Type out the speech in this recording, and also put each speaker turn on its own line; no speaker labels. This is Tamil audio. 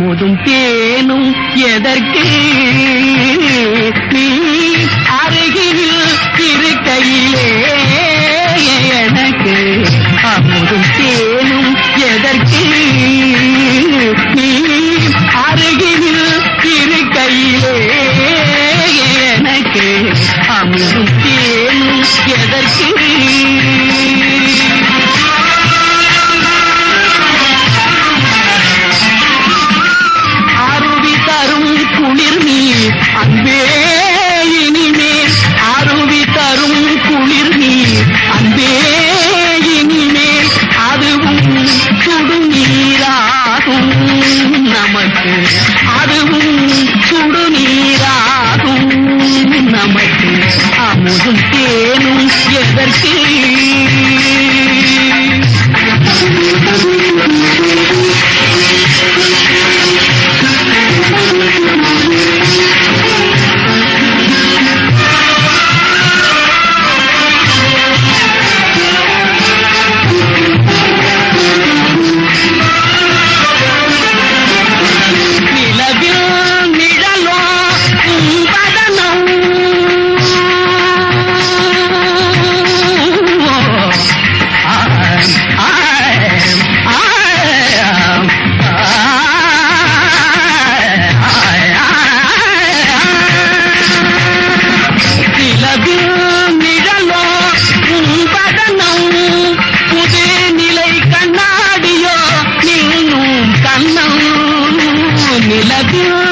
அமுதும் தேனும் எதற்கு? நீ அருகில் இருக்கை Thank you. adiós.